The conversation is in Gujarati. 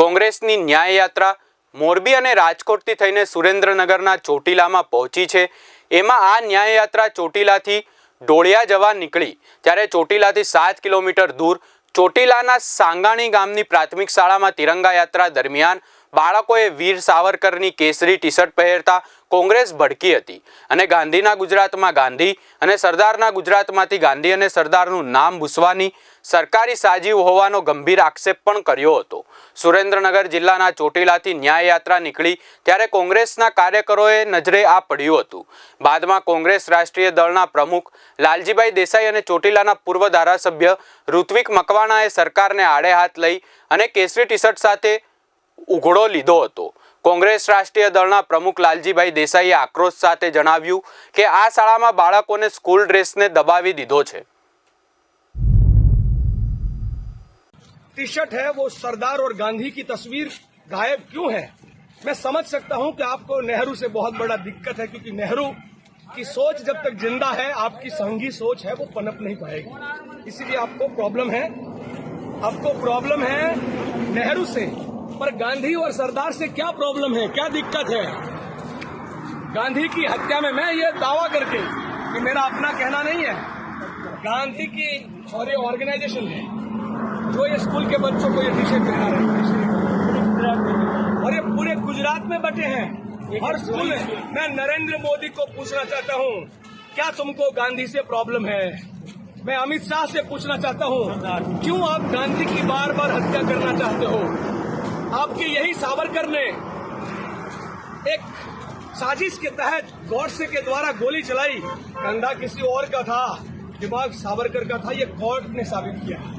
કોંગ્રેસની ન્યાયયાત્રા મોરબી અને રાજકોટથી થઈને સુરેન્દ્રનગરના ચોટીલામાં પહોંચી છે એમાં આ ન્યાયયાત્રા ચોટીલાથી ડોળિયા જવા નીકળી ત્યારે ચોટીલાથી સાત કિલોમીટર દૂર ચોટીલાના સાંગાણી ગામની પ્રાથમિક શાળામાં તિરંગા યાત્રા દરમિયાન બાળકોએ વીર સાવરકરની કેસરી ટી શર્ટ પહેરતા કોંગ્રેસ ભડકી હતી અને ગાંધીના ગુજરાતમાં ગાંધી અને સરદારના ગુજરાતમાંથી ગાંધી અને સરદારનું નામ ભૂસવાની સરકારી સાજીવ હોવાનો ગંભીર આક્ષેપ પણ કર્યો હતો સુરેન્દ્રનગર જિલ્લાના ચોટીલાથી ન્યાયયાત્રા નીકળી ત્યારે કોંગ્રેસના કાર્યકરોએ નજરે આ પડ્યું હતું બાદમાં કોંગ્રેસ રાષ્ટ્રીય દળના પ્રમુખ લાલજીભાઈ દેસાઈ અને ચોટીલાના પૂર્વ ધારાસભ્ય ઋત્વિક મકવાણાએ સરકારને આડે હાથ લઈ અને કેસરી ટી શર્ટ સાથે ઉઘડો લીધો હતો કોંગ્રેસ રાષ્ટ્રીય દલના પ્રમુખ લાલજીભાઈ દેસાઈએ આક્રોશ સાથે જણાવ્યું કે આ શાળામાં બાળકોને સ્કૂલ ડ્રેસને દબાવી દીધો છે ટી-શર્ટ હે વો સરદાર ઓર ગાંધી કી તસવીર ગાયબ ક્યુ હે મે સમજ સકતા હું કે આપકો નેહરુ સે બહોત બડા દિક્કત હે ક્યોકી નેહરુ કી સોચ જબ તક જીંદા હે આપકી સંઘી સોચ હે વો પનપ નહીં પાહેગી કિસી ભી આપકો પ્રોબ્લેમ હે આપકો પ્રોબ્લેમ હે નેહરુ સે पर गांधी और सरदार से क्या प्रॉब्लम है क्या दिक्कत है गांधी की हत्या में मैं ये दावा करके कि मेरा अपना कहना नहीं है गांधी की और ये ऑर्गेनाइजेशन है जो ये स्कूल के बच्चों को ये टी पहना रहे और ये पूरे गुजरात में बटे हैं हर स्कूल में मैं नरेंद्र मोदी को पूछना चाहता हूँ क्या तुमको गांधी से प्रॉब्लम है मैं अमित शाह से पूछना चाहता हूँ क्यों आप गांधी की बार बार हत्या करना चाहते हो आपके यही सावरकर ने एक साजिश के तहत गौडसे के द्वारा गोली चलाई कंधा किसी और का था दिमाग सावरकर का था यह कोर्ट ने साबित किया